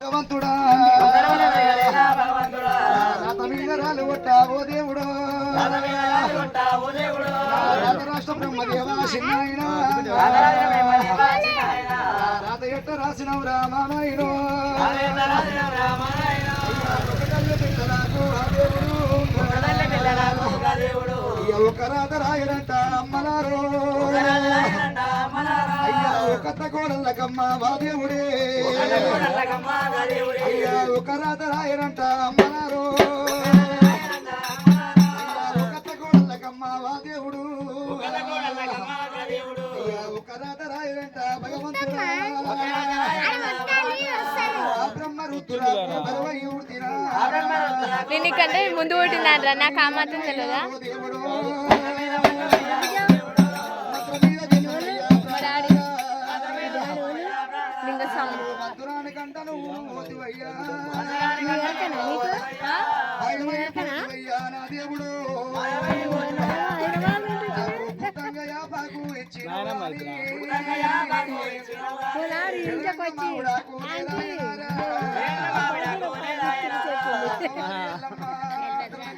భగవంతుడా. రాత మీద రాలు కొట్టా ఓ దేవుడు. రాత రాష్ట్ర బ్రహ్మదేవా చిన్నాయన రాత ఎట్ట రాసినవు రామానాయుడు అయ్యా ఒక రాత రాయడంట అమ్మలారు. అయ్యా ఒక కోడళ్ళకమ్మ వా దేవుడే. అయ్యా ఒక రాత రాయడంట అమ్మలారు ఒక కోడళ్ళకమ్మ వా దేవుడు. అయ్యా ఒక రాత రాయడంట భగవంతుడు ఆ బ్రహ్మ రుద్దురా బరువై ఊడితిరా. నేను ఇక్కడే ముందు పుట్టినారా నాకు ఆ మాత్రం తెలియదా లింగస్వామి మంత్రాని కంట నువ్వు మోతివయ్యా. నా దేవుడు.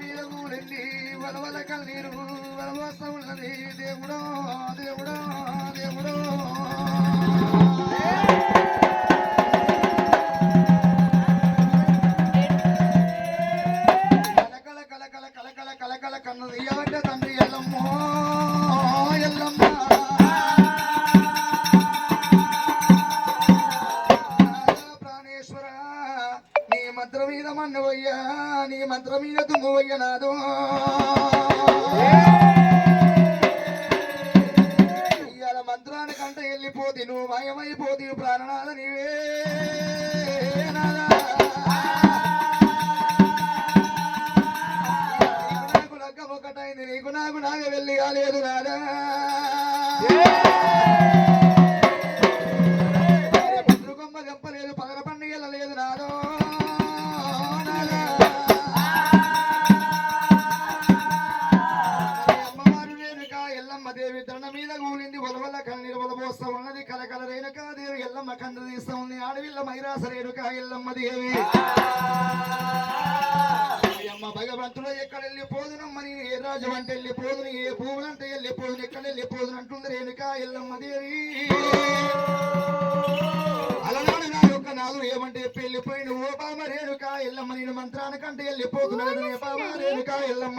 మీద ఊరెళ్ళి వలవల కన్నీరు వలవస్త ఉన్నది దేవుడో దేవుడో కన్నది ఎవట తండ్రి ఎల్లమ్మో ఎల్లమ్మ ప్రాణేశ్వర నీ మంత్రం మీద మన్నవయ్యా నీ మంత్రం మీద తుమ్మువయ్య నాదో ఇవాళ మంత్రానికంటే వెళ్ళిపోతి నువ్వు మయమైపోతి ప్రాణనాథ నీవే నాదా. లేదు దేవి ఎల్లమ్మ కండ తీస్తా ఉంది ఆడవిల్ల మైరాస రేణుక ఎల్లమ్మ దేవి. అయ్యమ్మ భగవంతుడు ఎక్కడ వెళ్ళిపోదునమ్మని ఏ రాజు అంటే వెళ్ళిపోదును? ఏ భూములు అంటే వెళ్ళిపోదును? ఎక్కడ వెళ్ళిపోదును అంటుంది రేణుక ఎల్లమ్మ దేవి. అలనాడు నా యొక్క నాలుగు ఏమంటే పెళ్ళిపోయిన ఓ బామ రేణుక ఎల్లమ్మ నేను మంత్రానికంటే వెళ్ళిపోతున్నాడు బామ రేణుక ఎల్లమ్మ.